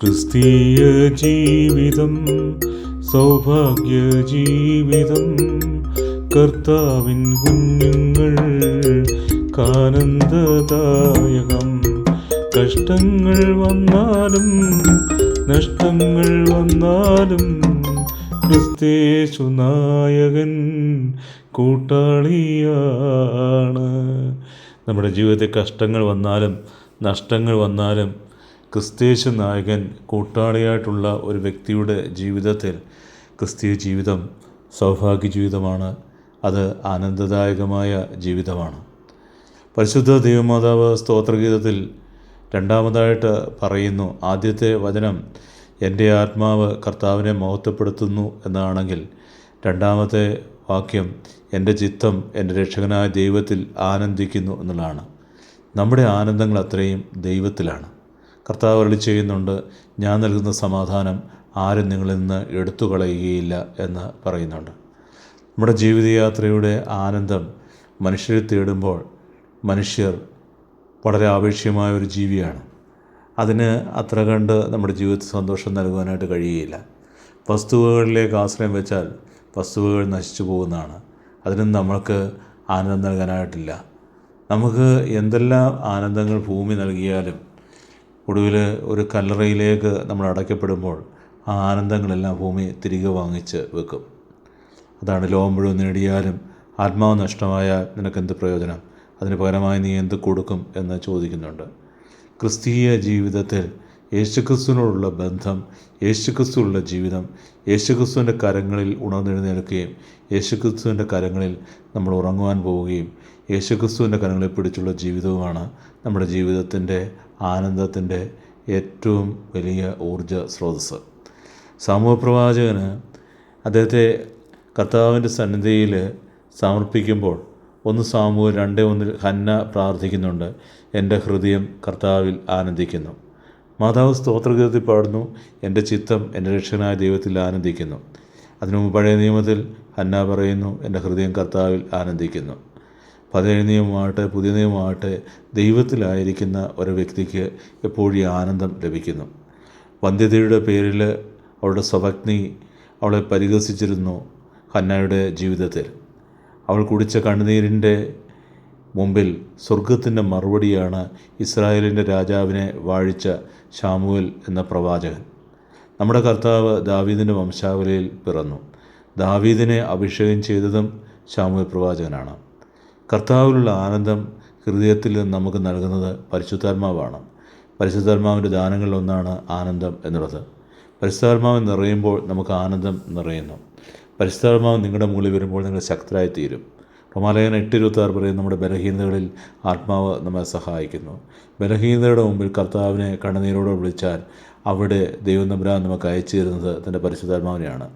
ക്രിസ്തീയ ജീവിതം സൗഭാഗ്യ ജീവിതം കർത്താവിൻ കുഞ്ഞുങ്ങൾ കാനന്ദദായകം കഷ്ടങ്ങൾ വന്നാലും നഷ്ടങ്ങൾ വന്നാലും ക്രിസ്തേശു നായകൻ കൂട്ടാളിയാണ്. നമ്മുടെ ജീവിതത്തിൽ കഷ്ടങ്ങൾ വന്നാലും നഷ്ടങ്ങൾ വന്നാലും ക്രിസ്തേശു നായകൻ കൂട്ടാളിയായിട്ടുള്ള ഒരു വ്യക്തിയുടെ ജീവിതത്തിൽ ക്രിസ്തീയ ജീവിതം സൗഭാഗ്യ ജീവിതമാണ് അത് ആനന്ദദായകമായ ജീവിതമാണ്. പരിശുദ്ധ ദൈവമാതാവ് സ്തോത്രഗീതത്തിൽ രണ്ടാമതായിട്ട് പറയുന്നു ആദ്യത്തെ വചനം എന്റെ ആത്മാവ് കർത്താവിനെ മഹത്വപ്പെടുത്തുന്നു എന്നാണെങ്കിൽ രണ്ടാമത്തെ വാക്യം എന്റെ ചിത്തം എന്റെ രക്ഷകനായ ദൈവത്തിൽ ആനന്ദിക്കുന്നു എന്നുള്ളതാണ്. നമ്മുടെ ആനന്ദങ്ങൾ അത്രയും ദൈവത്തിലാണ്. കർത്താവ് അരളി ചെയ്യുന്നുണ്ട് ഞാൻ നൽകുന്ന സമാധാനം ആരും നിങ്ങളിൽ നിന്ന് എടുത്തു കളയുകയില്ല എന്ന് പറയുന്നുണ്ട്. നമ്മുടെ ജീവിതയാത്രയുടെ ആനന്ദം മനുഷ്യരെ തേടുമ്പോൾ മനുഷ്യർ വളരെ ആപേക്ഷികമായ ഒരു ജീവിയാണ്. അതിന് അത്ര കണ്ട് നമ്മുടെ ജീവിതത്തിൽ സന്തോഷം നൽകുവാനായിട്ട് കഴിയുകയില്ല. വസ്തുവകളിലേക്ക് ആശ്രയം വെച്ചാൽ വസ്തുവകൾ നശിച്ചു പോകുന്നതാണ്. അതിനും നമ്മൾക്ക് ആനന്ദം നൽകാനായിട്ടില്ല. നമുക്ക് എന്തെല്ലാം ആനന്ദങ്ങൾ ഭൂമി നൽകിയാലും ഒടുവിൽ ഒരു കല്ലറയിലേക്ക് നമ്മൾ അടയ്ക്കപ്പെടുമ്പോൾ ആ ആനന്ദങ്ങളെല്ലാം ഭൂമി തിരികെ വാങ്ങിച്ച് വെക്കും. അതാണ് ലോകം മുഴുവൻ നേടിയാലും ആത്മാവ് നഷ്ടമായ നിനക്കെന്ത് പ്രയോജനം? അതിന് പകരമായി നീ എന്ത് കൊടുക്കും എന്ന് ചോദിക്കുന്നുണ്ട്. ക്രിസ്തീയ ജീവിതത്തിൽ യേശുക്രിസ്തുവിനോടുള്ള ബന്ധം യേശുക്രിസ്തുവിനുള്ള ജീവിതം യേശുക്രിസ്തുവിന്റെ കരങ്ങളിൽ ഉണർന്നെഴുന്നേൽക്കുകയും യേശുക്രിസ്തുവിന്റെ കരങ്ങളിൽ നമ്മൾ ഉറങ്ങുവാൻ പോവുകയും യേശുക്രിസ്തുവിന്റെ കരങ്ങളെ പിടിച്ചുള്ള ജീവിതവുമാണ് നമ്മുടെ ജീവിതത്തിന്റെ ആനന്ദത്തിന്റെ ഏറ്റവും വലിയ ഊർജ സ്രോതസ്സ്. സാമൂഹ്യപ്രവാചകന് അദ്ദേഹത്തെ കർത്താവിന്റെ സന്നിധിയിൽ സമർപ്പിക്കുമ്പോൾ ഒന്ന് സാമൂഹ്യ രണ്ട് ഒന്നിൽ ഹന്ന പ്രാർത്ഥിക്കുന്നുണ്ട്. എന്റെ ഹൃദയം കർത്താവിൽ ആനന്ദിക്കുന്നു. മാതാവ് സ്തോത്രഗീതത്തിൽ പാടുന്നു. എന്റെ ചിത്തം എന്റെ രക്ഷകനായ ദൈവത്തിൽ ആനന്ദിക്കുന്നു. അതിനു മുമ്പ് പഴയ നിയമത്തിൽ ഹന്ന പറയുന്നു എന്റെ ഹൃദയം കർത്താവിൽ ആനന്ദിക്കുന്നു. പതിനേഴ് നിയമമാകട്ടെ പുതിയ നിയമമാകട്ടെ ദൈവത്തിലായിരിക്കുന്ന ഒരു വ്യക്തിക്ക് എപ്പോഴും ആനന്ദം ലഭിക്കുന്നു. വന്ധ്യതയുടെ പേരിൽ അവളുടെ സ്വഭഗ്നി അവളെ പരിഹസിച്ചിരുന്നു ഹന്നയുടെ ജീവിതത്തിൽ. അവൾ കുടിച്ച കണ്ണുനീരിന്റെ മുമ്പിൽ സ്വർഗത്തിന്റെ മറുപടിയാണ് ഇസ്രായേലിന്റെ രാജാവിനെ വാഴിച്ച ഷാമുവൽ എന്ന പ്രവാചകൻ. നമ്മുടെ കർത്താവ് ദാവീദിന്റെ വംശാവലിയിൽ പിറന്നു. ദാവീദിനെ അഭിഷേകം ചെയ്തതും ഷാമുവൽ പ്രവാചകനാണ്. കർത്താവിലുള്ള ആനന്ദം ഹൃദയത്തിൽ നിന്ന് നമുക്ക് നൽകുന്നത് പരിശുദ്ധാത്മാവാണ്. പരിശുദ്ധാത്മാവിന്റെ ദാനങ്ങളിലൊന്നാണ് ആനന്ദം എന്നുള്ളത്. പരിശുദ്ധാത്മാവ് നിറയുമ്പോൾ നമുക്ക് ആനന്ദം നിറയുന്നു. പരിശുദ്ധാത്മാവ് നിങ്ങളുടെ മുകളിൽ വരുമ്പോൾ നിങ്ങൾ ശക്തരായി തീരും റോമാലയൻ എട്ട് ഇരുപത്തി ആറ് പറയും നമ്മുടെ ബലഹീനതകളിൽ ആത്മാവ് നമ്മെ സഹായിക്കുന്നു. ബലഹീനതയുടെ മുമ്പിൽ കർത്താവിനെ കണ്ണുനീരോടെ വിളിച്ചാൽ അവിടെ ദൈവം നമ്പരാൻ നമുക്ക് അയച്ചു തരുന്നത് തന്റെ പരിശുദ്ധാത്മാവിനെയാണ്.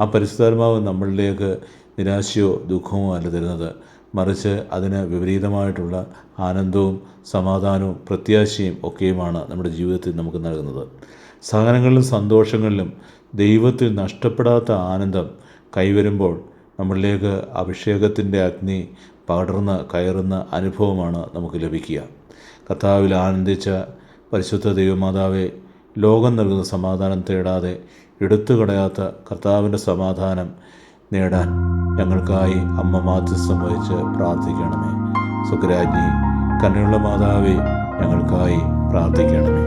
ആ പരിശുദ്ധാത്മാവ് നമ്മളിലേക്ക് നിരാശയോ ദുഃഖമോ അല്ല തരുന്നത്. മറിച്ച് അതിന് വിപരീതമായിട്ടുള്ള ആനന്ദവും സമാധാനവും പ്രത്യാശയും ഒക്കെയുമാണ് നമ്മുടെ ജീവിതത്തിൽ നമുക്ക് നൽകുന്നത്. സഹനങ്ങളിലും സന്തോഷങ്ങളിലും ദൈവത്തിൽ നഷ്ടപ്പെടാത്ത ആനന്ദം കൈവരുമ്പോൾ നമ്മളിലേക്ക് അഭിഷേകത്തിന്റെ അഗ്നി പടർന്ന് കയറുന്ന അനുഭവമാണ് നമുക്ക് ലഭിക്കുക. കർത്താവിൽ ആനന്ദിച്ച പരിശുദ്ധ ദൈവമാതാവെ ലോകം നൽകുന്ന സമാധാനം തേടാതെ എടുത്തു കളയാത്ത കർത്താവിന്റെ സമാധാനം നേടാൻ ഞങ്ങൾക്കായി അമ്മ മാധ്യസ്ഥം വഹിച്ച് പ്രാർത്ഥിക്കണമേ. സുഖരാജ്ഞി കണ്ണുള്ള മാതാവെ ഞങ്ങൾക്കായി പ്രാർത്ഥിക്കണമേ.